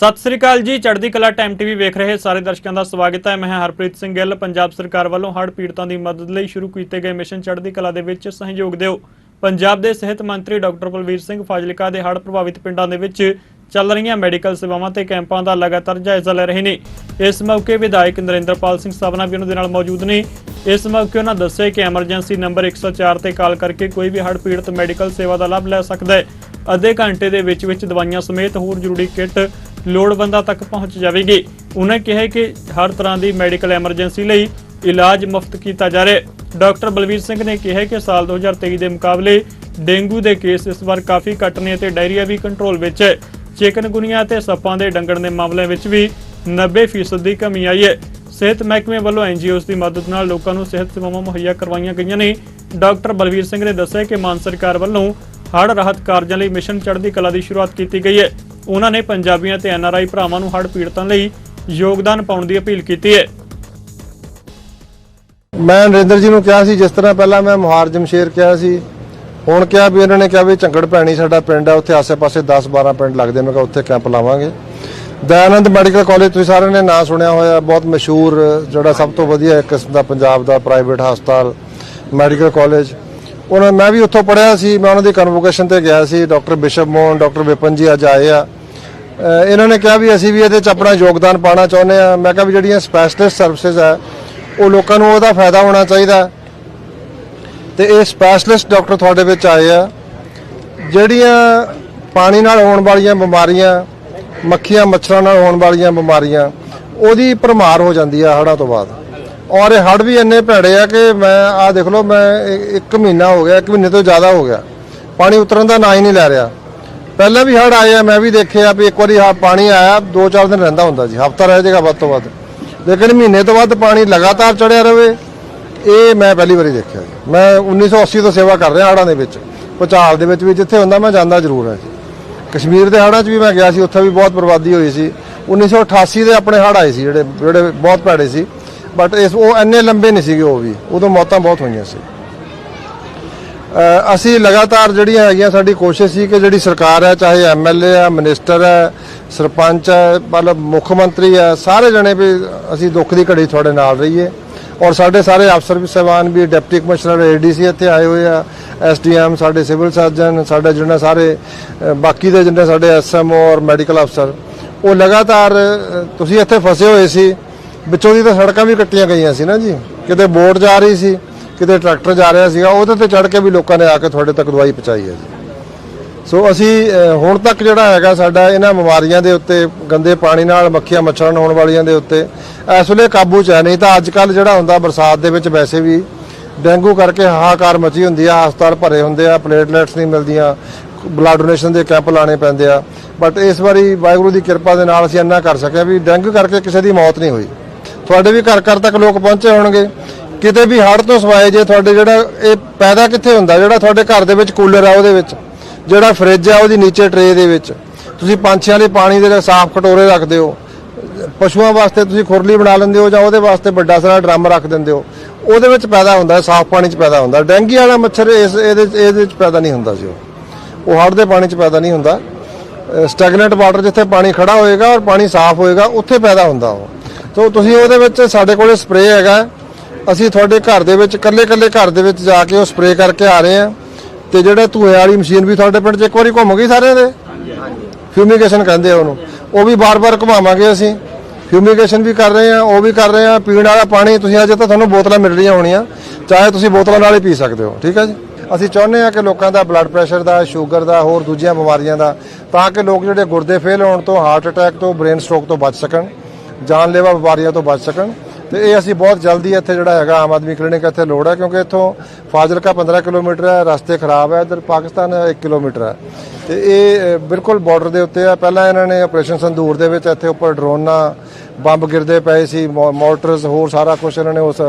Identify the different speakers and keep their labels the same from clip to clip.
Speaker 1: ਸਤਿ ਸ੍ਰੀ ਅਕਾਲ ਜੀ, ਚੜ੍ਹਦੀ ਕਲਾ ਟਾਈਮ ਟੀਵੀ ਵੇਖ ਰਹੇ ਸਾਰੇ ਦਰਸ਼ਕਾਂ ਦਾ ਸਵਾਗਤ ਹੈ। ਮੈਂ ਹਰਪ੍ਰੀਤ ਸਿੰਘ ਗਿੱਲ। ਪੰਜਾਬ ਸਰਕਾਰ ਵੱਲੋਂ ਹੜ੍ਹ ਪੀੜਤਾਂ ਦੀ ਮਦਦ ਲਈ ਸ਼ੁਰੂ ਕੀਤੇ ਗਏ ਮਿਸ਼ਨ ਚੜ੍ਹਦੀ ਕਲਾ ਦੇ ਵਿੱਚ ਸਹਿਯੋਗ ਦਿਓ। ਪੰਜਾਬ ਦੇ ਸਿਹਤ ਮੰਤਰੀ ਡਾਕਟਰ ਬਲਵੀਰ ਸਿੰਘ ਫਾਜ਼ਿਲਕਾ ਦੇ ਹੜ੍ਹ ਪ੍ਰਭਾਵਿਤ ਪਿੰਡਾਂ ਦੇ ਵਿੱਚ ਚੱਲ ਰਹੀਆਂ ਮੈਡੀਕਲ ਸੇਵਾਵਾਂ ਤੇ ਕੈਂਪਾਂ ਦਾ ਲਗਾਤਾਰ ਜਾਇਜ਼ਾ ਲੈ ਰਹੇ ਨੇ। ਇਸ ਮੌਕੇ ਵਿਧਾਇਕ ਨਰਿੰਦਰਪਾਲ ਸਿੰਘ ਸਭਨਾ ਵੀ ਉਹਨਾਂ ਦੇ ਨਾਲ ਮੌਜੂਦ ਨੇ। ਇਸ ਮੌਕੇ ਉਹਨਾਂ ਦੱਸਿਆ ਕਿ ਐਮਰਜੈਂਸੀ ਨੰਬਰ 104 ਤੇ ਕਾਲ ਕਰਕੇ ਕੋਈ ਵੀ ਹੜ੍ਹ ਪੀੜਤ ਮੈਡੀਕਲ ਸੇਵਾ ਦਾ ਲਾਭ ਲੈ ਸਕਦਾ ਹੈ। ਅੱਧੇ ਘੰਟੇ ਦੇ ਵਿੱਚ ਵਿੱਚ ਦਵਾਈਆਂ ਸਮੇਤ ਹੋਰ ਜ਼ਰੂਰੀ ਕਿੱਟ ਲੋੜਵੰਦਾਂ ਤੱਕ ਪਹੁੰਚ ਜਾਵੇਗੀ। ਉਹਨਾਂ ਕਿਹਾ ਕਿ ਹਰ ਤਰ੍ਹਾਂ ਦੀ ਮੈਡੀਕਲ ਐਮਰਜੈਂਸੀ ਲਈ ਇਲਾਜ ਮੁਫਤ ਕੀਤਾ ਜਾ ਰਿਹਾ ਹੈ। ਡਾਕਟਰ ਬਲਵੀਰ ਸਿੰਘ ਨੇ ਕਿਹਾ ਕਿ ਸਾਲ 2023 ਦੇ ਮੁਕਾਬਲੇ ਡੇਂਗੂ ਦੇ ਕੇਸ ਇਸ ਵਾਰ ਕਾਫੀ ਘੱਟ ਨੇ ਅਤੇ ਡਾਇਰੀਆ ਵੀ ਕੰਟਰੋਲ ਵਿੱਚ ਹੈ। ਚਿਕਨਗੁਨੀਆ ਤੇ ਸੱਪਾਂ ਦੇ ਡੰਗਣ ਦੇ ਮਾਮਲਿਆਂ ਵਿੱਚ ਵੀ 90% ਦੀ ਕਮੀ ਆਈ ਹੈ। ਸਿਹਤ ਮਹਿਕਮੇ ਵੱਲੋਂ ਐਨਜੀਓਜ਼ ਦੀ ਮਦਦ ਨਾਲ ਲੋਕਾਂ ਨੂੰ ਸਿਹਤ ਸੇਵਾਵਾਂ ਮੁਹੱਈਆ ਕਰਵਾਈਆਂ ਗਈਆਂ ਨੇ। ਡਾਕਟਰ ਬਲਵੀਰ ਸਿੰਘ ਨੇ ਦੱਸਿਆ ਕਿ ਮਾਨ ਸਰਕਾਰ ਵੱਲੋਂ ਹੜ੍ਹ ਰਾਹਤ ਕਾਰਜਾਂ ਲਈ ਮਿਸ਼ਨ ਚੜ੍ਹਦੀ ਕਲਾ ਦੀ ਸ਼ੁਰੂਆਤ ਕੀਤੀ ਗਈ ਹੈ। ਉਹਨਾਂ ਨੇ ਪੰਜਾਬੀਆਂ ਤੇ ਐਨਆਰਆਈ ਭਰਾਵਾਂ ਨੂੰ ਹੜ੍ਹ ਪੀੜਤਾਂ ਲਈ ਯੋਗਦਾਨ ਪਾਉਣ ਦੀ ਅਪੀਲ ਕੀਤੀ ਹੈ।
Speaker 2: ਮੈਂ ਨਰਿੰਦਰ ਜੀ ਨੂੰ ਕਿਹਾ ਸੀ, ਜਿਸ ਤਰ੍ਹਾਂ ਪਹਿਲਾਂ ਮੈਂ ਮੁਹਾਰ ਜਮਸ਼ੇਰ ਕਿਹਾ ਸੀ, ਹੁਣ ਕਿਹਾ ਵੀ ਇਹਨਾਂ ਨੇ ਕਿਹਾ ਵੀ ਝੰਗੜ ਪੈਣੀ ਸਾਡਾ ਪਿੰਡ ਹੈ ਉੱਥੇ ਆਸੇ-ਪਾਸੇ 10-12 ਪਿੰਡ ਲੱਗਦੇ ਨੇ ਕਿਹਾ ਉੱਥੇ ਕੈਂਪ ਲਾਵਾਂਗੇ। ਦਇਆਨੰਦ ਮੈਡੀਕਲ ਕਾਲਜ, ਤੁਸੀਂ ਸਾਰਿਆਂ ਨੇ ਨਾਂ ਸੁਣਿਆ ਹੋਇਆ, ਬਹੁਤ ਮਸ਼ਹੂਰ ਜਿਹੜਾ ਸਭ ਤੋਂ ਵਧੀਆ ਕਿਸਮ ਦਾ ਪੰਜਾਬ ਦਾ ਪ੍ਰਾਈਵੇਟ ਹਸਪਤਾਲ, ਮੈਡੀਕਲ ਕਾਲਜ। ਉਹਨਾਂ ਮੈਂ ਵੀ ਉੱਥੋਂ ਪੜ੍ਹਿਆ ਸੀ, ਮੈਂ ਉਹਨਾਂ ਦੀ ਕਨਵੋਕੇਸ਼ਨ ਤੇ ਗਿਆ ਸੀ doctor Bishop Mohan doctor Vipan ji ਅੱਜ ਆਏ ਆ। ਇਹਨਾਂ ਨੇ ਕਿਹਾ ਵੀ ਅਸੀਂ ਵੀ ਇਹਦੇ ਚ ਆਪਣਾ ਯੋਗਦਾਨ ਪਾਣਾ ਚਾਹੁੰਦੇ ਆ। ਮੈਂ ਕਿਹਾ ਵੀ ਜਿਹੜੀਆਂ ਸਪੈਸ਼ਲਿਸਟ ਸਰਵਿਸਿਜ਼ ਆ, ਉਹ ਲੋਕਾਂ ਨੂੰ ਉਹਦਾ ਫਾਇਦਾ ਹੋਣਾ ਚਾਹੀਦਾ। ਤੇ ਇਹ ਸਪੈਸ਼ਲਿਸਟ ਡਾਕਟਰ ਤੁਹਾਡੇ ਵਿੱਚ ਆਏ ਆ। ਜਿਹੜੀਆਂ ਪਾਣੀ ਨਾਲ ਹੋਣ ਵਾਲੀਆਂ ਬਿਮਾਰੀਆਂ, ਮੱਖੀਆਂ ਮੱਛਰਾਂ ਨਾਲ ਹੋਣ ਵਾਲੀਆਂ ਬਿਮਾਰੀਆਂ, ਉਹਦੀ ਭਰਮਾਰ ਹੋ ਜਾਂਦੀ ਆ ਹੜ੍ਹਾਂ ਤੋਂ ਬਾਅਦ। ਔਰ ਇਹ ਹੜ੍ਹ ਵੀ ਇੰਨੇ ਭੈੜੇ ਆ ਕਿ ਮੈਂ, ਆਹ ਦੇਖ ਲਓ, ਮੈਂ ਇ- ਇੱਕ ਮਹੀਨਾ ਹੋ ਗਿਆ, ਇੱਕ ਮਹੀਨੇ ਤੋਂ ਜ਼ਿਆਦਾ ਹੋ ਗਿਆ। ਪਾਣੀ ਉਤਰਨ ਦਾ ਨਾਂ ਹੀ ਨਹੀਂ ਲੈ ਰਿਹਾ। ਪਹਿਲਾਂ ਵੀ ਹੜ੍ਹ ਆਏ ਆ, ਮੈਂ ਵੀ ਦੇਖਿਆ ਵੀ ਇੱਕ ਵਾਰੀ ਹਾ ਪਾਣੀ ਆਇਆ ਦੋ ਚਾਰ ਦਿਨ ਰਹਿੰਦਾ ਹੁੰਦਾ ਜੀ ਹਫਤਾ ਰਹਿ ਜਾਏਗਾ ਵੱਧ ਤੋਂ ਵੱਧ। ਲੇਕਿਨ ਮਹੀਨੇ ਤੋਂ ਵੱਧ ਪਾਣੀ ਲਗਾਤਾਰ ਚੜਿਆ ਰਵੇ, ਇਹ ਮੈਂ ਪਹਿਲੀ ਵਾਰੀ ਦੇਖਿਆ ਜੀ। ਮੈਂ 1980 ਤੋਂ ਸੇਵਾ ਕਰ ਰਿਹਾ ਹੜ੍ਹਾਂ ਦੇ ਵਿੱਚ। ਭੁਚਾਲ ਦੇ ਵਿੱਚ ਵੀ ਜਿੱਥੇ ਹੁੰਦਾ ਮੈਂ ਜਾਂਦਾ ਜ਼ਰੂਰ ਹਾਂ ਜੀ। ਕਸ਼ਮੀਰ ਦੇ ਹੜ੍ਹਾਂ 'ਚ ਵੀ ਮੈਂ ਗਿਆ ਸੀ, ਉੱਥੇ ਵੀ ਬਹੁਤ ਬਰਬਾਦੀ ਹੋਈ ਸੀ। 1988 ਦੇ ਆਪਣੇ ਹੜ੍ਹ ਆਏ ਸੀ, ਜਿਹੜੇ ਜਿਹੜੇ ਬਹੁਤ ਭੈੜੇ ਸੀ। ਬਟ ਇਸ ਉਹ ਇੰਨੇ ਲੰਬੇ ਨਹੀਂ ਸੀਗੇ ਉਹ ਵੀ। ਉਦੋਂ ਮੌਤਾਂ ਬਹੁਤ ਹੋਈਆਂ ਸੀ। ਅਸੀਂ ਲਗਾਤਾਰ ਜਿਹੜੀਆਂ ਹੈਗੀਆਂ, ਸਾਡੀ ਕੋਸ਼ਿਸ਼ ਸੀ ਕਿ ਜਿਹੜੀ ਸਰਕਾਰ ਹੈ, ਚਾਹੇ ਐਮਐਲਏ ਹੈ, ਮਿਨਿਸਟਰ ਹੈ, ਸਰਪੰਚ ਹੈ, ਮਤਲਬ ਮੁੱਖ ਮੰਤਰੀ ਹੈ, ਸਾਰੇ ਜਣੇ ਵੀ ਅਸੀਂ ਦੁੱਖ ਦੀ ਘੜੀ ਤੁਹਾਡੇ ਨਾਲ ਰਹੀਏ। ਔਰ ਸਾਡੇ ਸਾਰੇ ਅਫਸਰ ਵੀ ਸਹਿਬਾਨ ਵੀ, ਡਿਪਟੀ ਕਮਿਸ਼ਨਰ ਏਡੀਸੀ ਇੱਥੇ ਆਏ ਹੋਏ ਆ ਐਸਡੀਐਮ ਸਾਡੇ ਸਿਵਲ ਸਰਜਨ, ਸਾਡੇ ਜਿਹੜੇ ਸਾਰੇ ਬਾਕੀ ਦੇ ਜਿਹੜੇ ਸਾਡੇ ਐਸਐਮਓ ਔਰ ਮੈਡੀਕਲ ਅਫਸਰ, ਉਹ ਲਗਾਤਾਰ ਤੁਸੀਂ ਇੱਥੇ ਫਸੇ ਹੋਏ ਸੀ। ਵਿੱਚੋਂ ਦੀ ਤਾਂ ਸੜਕਾਂ ਵੀ ਕੱਟੀਆਂ ਗਈਆਂ ਸੀ ਨਾ ਜੀ। ਕਿਤੇ ਬੋਟ ਜਾ ਰਹੀ ਸੀ, ਕਿਤੇ ਟਰੈਕਟਰ ਜਾ ਰਿਹਾ ਸੀਗਾ, ਉਹਦੇ ਤੇ ਚੜ ਕੇ ਵੀ ਲੋਕਾਂ ਨੇ ਆ ਕੇ ਤੁਹਾਡੇ ਤੱਕ ਦਵਾਈ ਪਹੁੰਚਾਈ ਹੈ ਜੀ। ਸੋ ਅਸੀਂ ਹੁਣ ਤੱਕ ਜਿਹੜਾ ਹੈਗਾ ਸਾਡਾ, ਇਹਨਾਂ ਬਿਮਾਰੀਆਂ ਦੇ ਉੱਤੇ, ਗੰਦੇ ਪਾਣੀ ਨਾਲ ਮੱਖੀਆਂ ਮੱਛਰਾਂ ਨਾਲ ਹੋਣ ਵਾਲੀਆਂ ਦੇ ਉੱਤੇ, ਇਸ ਵੇਲੇ ਕਾਬੂ ਚ ਹੈ ਨਹੀਂ। ਤਾਂ ਅੱਜ ਕੱਲ ਜਿਹੜਾ ਹੁੰਦਾ ਬਰਸਾਤ ਦੇ ਵਿੱਚ ਵੈਸੇ ਵੀ ਡੈਂਗੂ ਕਰਕੇ ਹਾਹਾਕਾਰ ਮਚੀ ਹੁੰਦੀ ਆ, ਹਸਪਤਾਲ ਭਰੇ ਹੁੰਦੇ ਆ, ਪਲੇਟਲੈਟਸ ਨਹੀਂ ਮਿਲਦੀਆਂ, ਬਲੱਡ ਡੋਨੇਸ਼ਨ ਦੇ ਕੈਂਪ ਲਾਣੇ ਪੈਂਦੇ ਆ। ਬਟ ਇਸ ਵਾਰੀ ਵਾਹਿਗੁਰੂ ਦੀ ਕਿਰਪਾ ਦੇ ਨਾਲ ਅਸੀਂ ਇੰਨਾ ਕਰ ਸਕਿਆ ਵੀ ਡੈਂਗੂ ਕਰਕੇ ਕਿਸੇ ਦੀ ਮੌਤ ਨਹੀਂ ਹੋਈ। ਤੁਹਾਡੇ ਵੀ ਘਰ ਘਰ ਤੱਕ ਲੋਕ ਪਹੁੰਚੇ ਹੋਣਗੇ। ਕਿਤੇ ਵੀ ਹੜ੍ਹ ਤੋਂ ਸਵਾਏ ਜੇ ਤੁਹਾਡੇ ਜਿਹੜਾ ਇਹ ਪੈਦਾ ਕਿੱਥੇ ਹੁੰਦਾ? ਜਿਹੜਾ ਤੁਹਾਡੇ ਘਰ ਦੇ ਵਿੱਚ ਕੂਲਰ ਆ ਉਹਦੇ ਵਿੱਚ। ਜਿਹੜਾ ਫ੍ਰਿਜ ਆ ਉਹਦੀ ਨੀਚੇ ਟਰੇ ਦੇ ਵਿੱਚ। ਤੁਸੀਂ ਪੰਛੀਆਂ ਲਈ ਪਾਣੀ ਦੇ ਸਾਫ਼ ਕਟੋਰੇ ਰੱਖਦੇ ਹੋ। ਪਸ਼ੂਆਂ ਵਾਸਤੇ ਤੁਸੀਂ ਖੁਰਲੀ ਬਣਾ ਲੈਂਦੇ ਹੋ ਜਾਂ ਉਹਦੇ ਵਾਸਤੇ ਵੱਡਾ ਸਾਰਾ ਡਰਮ ਰੱਖ ਦਿੰਦੇ ਹੋ। ਉਹਦੇ ਵਿੱਚ ਪੈਦਾ ਹੁੰਦਾ ਹੈ, ਸਾਫ਼ ਪਾਣੀ 'ਚ ਪੈਦਾ ਹੁੰਦਾ ਡੈਂਗੀ ਵਾਲਾ ਮੱਛਰ ਇਸ ਇਹਦੇ 'ਚ- ਇਹਦੇ 'ਚ ਪੈਦਾ ਨਹੀਂ ਹੁੰਦਾ ਸੀ ਉਹ। ਉਹ ਹੜ੍ਹ ਦੇ ਪਾਣੀ 'ਚ ਪੈਦਾ ਨਹੀਂ ਹੁੰਦਾ। ਸਟੈਗਨੈਂਟ ਵਾਟਰ ਜਿੱਥੇ ਪਾਣੀ ਖੜਾ ਹੋਏਗਾ ਔਰ ਪਾਣੀ ਸਾਫ਼ ਹੋਏਗਾ ਉੱਥੇ ਪੈਦਾ ਹੁੰਦਾ ਉਹ। ਸੋ ਤੁਸੀਂ ਉਹਦੇ ਵਿੱਚ ਸਾਡੇ ਕੋਲੇ ਸਪਰੇਅ ਹੈਗਾ। ਅਸੀਂ ਤੁਹਾਡੇ ਘਰ ਦੇ ਵਿੱਚ, ਇਕੱਲੇ ਇਕੱਲੇ ਘਰ ਦੇ ਵਿੱਚ ਜਾ ਕੇ ਉਹ ਸਪਰੇਅ ਕਰਕੇ ਆ ਰਹੇ ਆ ਤੇ ਜਿਹੜੇ ਧੂਏ ਵਾਲੀ ਮਸ਼ੀਨ ਵੀ ਤੁਹਾਡੇ ਪਿੰਡ 'ਚ ਇੱਕ ਵਾਰੀ ਘੁੰਮ ਗਈ ਸਾਰਿਆਂ ਦੇ? ਫਿਊਮੀਗੇਸ਼ਨ ਕਹਿੰਦੇ ਆ ਉਹਨੂੰ। ਉਹ ਵੀ ਬਾਰ-ਬਾਰ ਘੁਮਾਵਾਂਗੇ ਅਸੀਂ। ਫਿਊਮੀਗੇਸ਼ਨ ਵੀ ਕਰ ਰਹੇ ਆ ਉਹ ਵੀ ਕਰ ਰਹੇ ਆ ਪੀਣ ਵਾਲਾ ਪਾਣੀ, ਤੁਸੀਂ ਅਜੇ ਤਾਂ ਤੁਹਾਨੂੰ ਬੋਤਲਾਂ ਮਿਲ ਰਹੀਆਂ ਹੋਣੀਆਂ। ਚਾਹੇ ਤੁਸੀਂ ਬੋਤਲਾਂ ਨਾਲ ਹੀ ਪੀ ਸਕਦੇ ਹੋ, ਠੀਕ ਹੈ ਜੀ? ਅਸੀਂ ਚਾਹੁੰਦੇ ਆ ਕਿ ਲੋਕਾਂ ਦਾ ਬਲੱਡ ਪ੍ਰੈਸ਼ਰ ਦਾ ਸ਼ੂਗਰ ਦਾ, ਹੋਰ ਦੂਜੀਆਂ ਬਿਮਾਰੀਆਂ ਦਾ, ਤਾਂ ਕਿ ਲੋਕ ਜਿਹੜੇ ਗੁਰਦੇ ਫੇਲ ਹੋਣ ਤੋਂ ਹਾਰਟ ਅਟੈਕ ਤੋਂ ਬ੍ਰੇਨ ਸਟ੍ਰੋਕ ਤੋਂ ਬਚ ਸਕਣ। ਜਾਨਲੇਵਾ ਬਿਮਾਰੀਆਂ ਤੋਂ ਬਚ ਸਕਣ। ਤੇ ਇਹ ਅਸੀਂ ਬਹੁਤ ਜਲਦੀ ਇੱਥੇ ਜਿਹੜਾ ਹੈਗਾ ਆਮ ਆਦਮੀ ਕਲੀਨਿਕ ਇੱਥੇ ਲੋੜ ਹੈ, ਕਿਉਂਕਿ ਇੱਥੋਂ ਫਾਜ਼ਿਲਕਾ 15 ਕਿਲੋਮੀਟਰ ਹੈ, ਰਸਤੇ ਖਰਾਬ ਹੈ, ਇੱਧਰ ਪਾਕਿਸਤਾਨ 1 ਕਿਲੋਮੀਟਰ ਹੈ। ਤੇ ਇਹ ਬਿਲਕੁਲ ਬਾਰਡਰ ਦੇ ਉੱਤੇ ਆ ਪਹਿਲਾਂ ਇਹਨਾਂ ਨੇ ਆਪਰੇਸ਼ਨ ਸੰਦੂਰ ਦੇ ਵਿੱਚ ਇੱਥੇ ਉੱਪਰ ਡਰੋਨਾਂ ਬੰਬ ਗਿਰਦੇ ਪਏ ਸੀ ਮੋਟਰਸ ਹੋਰ ਸਾਰਾ ਕੁਝ ਇਹਨਾਂ ਨੇ ਉਸ,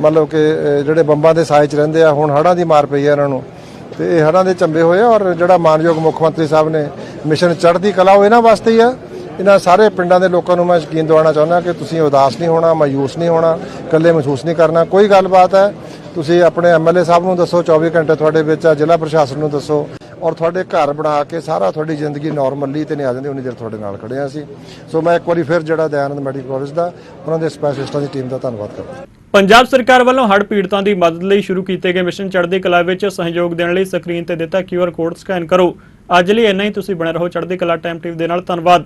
Speaker 2: ਮਤਲਬ ਕਿ ਜਿਹੜੇ ਬੰਬਾਂ ਦੇ ਸਾਏ 'ਚ ਰਹਿੰਦੇ ਆ, ਹੁਣ ਹੜ੍ਹਾਂ ਦੀ ਮਾਰ ਪਈ ਹੈ ਇਹਨਾਂ ਨੂੰ। ਤੇ ਇਹ ਹੜ੍ਹਾਂ ਦੇ ਚੰਬੇ ਹੋਏ ਆ ਔਰ ਜਿਹੜਾ ਮਾਨਯੋਗ ਮੁੱਖ ਮੰਤਰੀ ਸਾਹਿਬ ਨੇ ਮਿਸ਼ਨ ਚੜ੍ਹਦੀ ਕਲਾ ਉਹ ਇਹਨਾਂ ਵਾਸਤੇ ਹੀ ਆ ਇਹਨਾਂ ਸਾਰੇ ਪਿੰਡਾਂ ਦੇ ਲੋਕਾਂ ਨੂੰ ਮੈਂ ਯਕੀਨ ਦਿਵਾਉਣਾ ਚਾਹੁੰਦਾ ਕਿ ਤੁਸੀਂ ਉਦਾਸ ਨਹੀਂ ਹੋਣਾ, ਮਾਯੂਸ ਨਹੀਂ ਹੋਣਾ, ਇਕੱਲੇ ਮਹਿਸੂਸ ਨਹੀਂ ਕਰਨਾ। ਕੋਈ ਗੱਲਬਾਤ ਹੈ, ਤੁਸੀਂ ਆਪਣੇ ਐਮਐਲਏ ਸਾਹਿਬ ਨੂੰ ਦੱਸੋ 24 ਘੰਟੇ ਤੁਹਾਡੇ ਵਿੱਚ ਆ, ਜ਼ਿਲ੍ਹਾ ਪ੍ਰਸ਼ਾਸਨ ਨੂੰ ਦੱਸੋ ਔਰ ਤੁਹਾਡੇ ਘਰ ਬਣਾ ਕੇ ਸਾਰਾ ਤੁਹਾਡੀ ਜ਼ਿੰਦਗੀ ਨਾਰਮਲੀ ਤੇ ਨਹੀਂ ਆ ਜਾਂਦੀ, ਉਨੀ ਦੇਰ ਤੁਹਾਡੇ ਨਾਲ ਖੜੇ ਹਾਂ ਅਸੀਂ। ਸੋ ਮੈਂ ਇੱਕ ਵਾਰੀ ਫਿਰ ਜਿਹੜਾ ਦਇਆਨੰਦ ਮੈਡੀਕਲ ਕਾਲਜ ਦਾ, ਉਹਨਾਂ ਦੇ ਸਪੈਸ਼ਲਿਸਟਾਂ ਦੀ ਟੀਮ ਦਾ ਧੰਨਵਾਦ ਕਰਦਾ
Speaker 1: ਪੰਜਾਬ ਸਰਕਾਰ ਵੱਲੋਂ ਹੜ੍ਹ ਪੀੜਤਾਂ ਦੀ ਮਦਦ ਲਈ ਸ਼ੁਰੂ ਕੀਤੇ ਗਏ ਮਿਸ਼ਨ ਚੜ੍ਹਦੀ ਕਲਾ ਵਿੱਚ ਸਹਿਯੋਗ ਦੇਣ ਲਈ ਸਕਰੀਨ ਤੇ ਦਿੱਤਾ QR ਕੋਡ ਸਕੈਨ ਕਰੋ। ਅੱਜ ਲਈ ਇੰਨਾ ਹੀ, ਤੁਸੀਂ ਬਣੇ ਰਹੋ ਚੜ੍ਹਦੀ ਕਲਾ ਟਾਈਮ ਟੀਵੀ ਦੇ ਨਾਲ। ਧੰਨਵਾਦ।